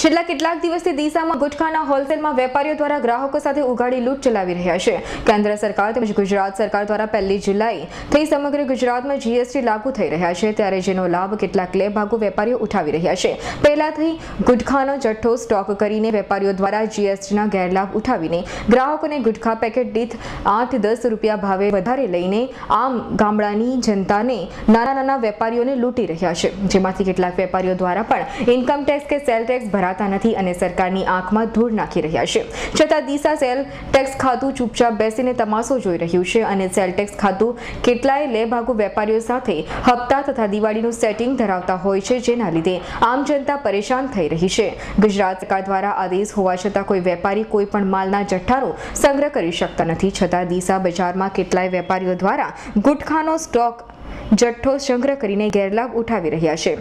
છેલ્લા કેટલાક દિવસથી દિશામાં ગુટખાના હોલસેલમાં વેપારીઓ દ્વારા ગ્રાહકો સાથે ઉઘાડી લૂંટ ચલાવી રહ્યા છે. કેન્દ્ર સરકાર તેમજ ગુજરાત સરકાર દ્વારા પહેલી જુલાઈ થઈ સમગ્ર ગુજરાતમાં જીએસટી લાગુ થઈ રહ્યા છે, ત્યારે જેનો લાભ કેટલાક લે ભાગુ વેપારીઓ ઉઠાવી રહ્યા છે. પહેલાથી ગુટખાનો જથ્થો સ્ટોક કરીને વેપારીઓ દ્વારા જીએસટીના ગેરલાભ ઉઠાવીને ગ્રાહકોને ગુટખા પેકેટ દીઠ આઠ દસ રૂપિયા ભાવે વધારે લઈને આમ ગામડાની જનતાને નાના નાના વેપારીઓને લૂંટી રહ્યા છે. જેમાંથી કેટલાક વેપારીઓ દ્વારા પણ ઇન્કમ ટેક્સ કે સેલ ટેક્સ ભરાતા નથી અને સરકારની આંખમાં ધૂળ નાખી રહ્યા છે. છતાં દિશા સેલ ટેક્સ ખાતું ચૂપચાપ બેસીને તમાશો જોઈ રહ્યું છે અને સેલ ટેક્સ ખાતું કેટલાય લેભાગુ વેપારીઓ સાથે હપ્તા તથા દિવાળીનું સેટિંગ ધરાવતા હોય છે, જેના લીધે આમ જનતા પરેશાન થઈ રહી છે. ગુજરાત સરકાર દ્વારા આદેશ હોવા છતાં કોઈ વેપારી કોઈ પણ માલના જઠ્ઠારો સંગ્રહ કરી શકતા નથી. છતાં દિશા બજારમાં કેટલાય વેપારીઓ દ્વારા ગુટખાનો સ્ટોક જથ્થો સંગ્રહ કરીને ગેરલાભ ઉઠાવી રહ્યા છે.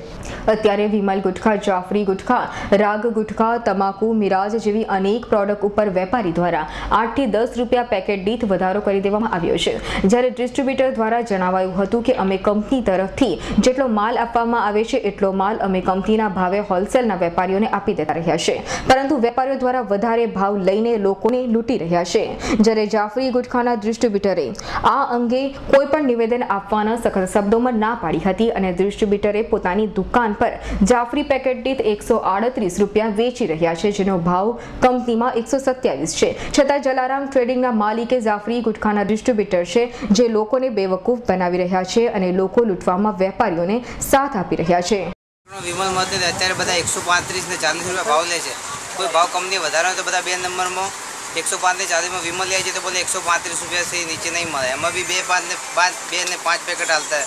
અત્યારે વિમલ ગુટખા, જાફરી ગુટખા, રાગ ગુટખા, તમાકુ, મિરાજ જેવી અનેક પ્રોડક્ટ ઉપર વેપારી દ્વારા આઠથી દસ રૂપિયા પેકેટ દીઠ વધારો કરી દેવામાં આવ્યો છે. જ્યારે ડિસ્ટ્રીબ્યુટર દ્વારા જણાવાયું હતું કે અમે કંપની તરફથી જેટલો માલ આપવામાં આવે છે, એટલો માલ અમે કંપનીના ભાવે હોલસેલના વેપારીઓને આપી દેતા રહ્યા છે. પરંતુ વેપારીઓ દ્વારા વધારે ભાવ લઈને લોકોને લૂંટી રહ્યા છે. જ્યારે જાફરી ગુટખાના ડિસ્ટ્રીબ્યુટરે આ અંગે કોઈ પણ નિવેદન આપવાના સખત શબ્દોમાં ના પાડી હતી અને ડિસ્ટ્રીબ્યુટરે પોતાની દુકાન પર જાફરી પેકેટ દીઠ એકસો આડત્રીસ રૂપિયા વેચી રહ્યા છે, જેનો ભાવ કંપનીમાં એકસો સત્યાવીસ છે. છતાં જલારામ ટ્રેડિંગના માલિકે જાફરી ગુટખાના ડિસ્ટ્રીબ્યુટર છે, જે લોકોને બેવકૂફ બનાવી રહ્યા છે અને લોકો લૂંટવામાં વેપારીઓને સાથ આપી રહ્યા છે. વિમલ મત અત્યારે બધા એકસો પાંત્રીસ ને ચાલીસ રૂપિયા ભાવ લે છે. કોઈ ભાવ કંપની વધારે તો બધા બે નંબરમાં એકસો પાંચ ને ચાલીસમાં વિમલ લઈ છે તો બોલે એકસો પાંત્રીસ રૂપિયાથી નીચે નહીં મળે. એમાં બી બે પાંચ ને પાંચ બે ને પાંચ પેકેટ હાલતા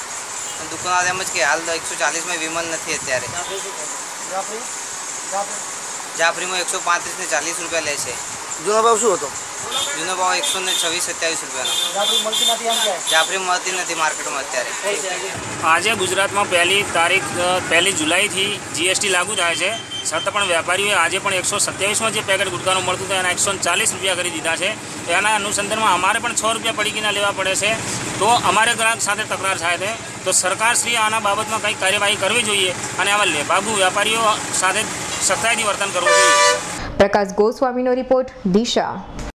અને દુકાન એમ જ કે હાલ તો એકસો ચાલીસમાં વિમલ નથી અત્યારે. જાફરીમાં એકસો પાંત્રીસ ને ચાલીસ રૂપિયા લે છે. જૂનો ભાવ શું હતો? જૂનો ભાવ એકસો ને છવ્વીસ સત્યાવીસ રૂપિયાનો. જાફરી મળતી નથી માર્કેટમાં અત્યારે. આજે ગુજરાતમાં પહેલી તારીખ પહેલી જુલાઈથી જીએસટી લાગુ થાય છે. છતાં પણ વેપારીઓએ આજે પણ એકસો સત્યાવીસમાં જે પેકેટ ગુટકાનું મળતું હતું, એના એકસો ચાલીસ રૂપિયા કરી દીધા છે. એના અનુસંધાનમાં અમારે પણ છ રૂપિયા પડીકીના લેવા પડે છે. તો અમારે ગ્રાહક સાથે તકરાર થાય છે. તો સરકારશ્રીએ આના બાબતમાં કંઈક કાર્યવાહી કરવી જોઈએ અને આવા લેભાગુ વેપારીઓ સાથે સખ્તાઈથી વર્તન કરવું જોઈએ. પ્રકાશ ગોસ્વામીનો રિપોર્ટ દિશા.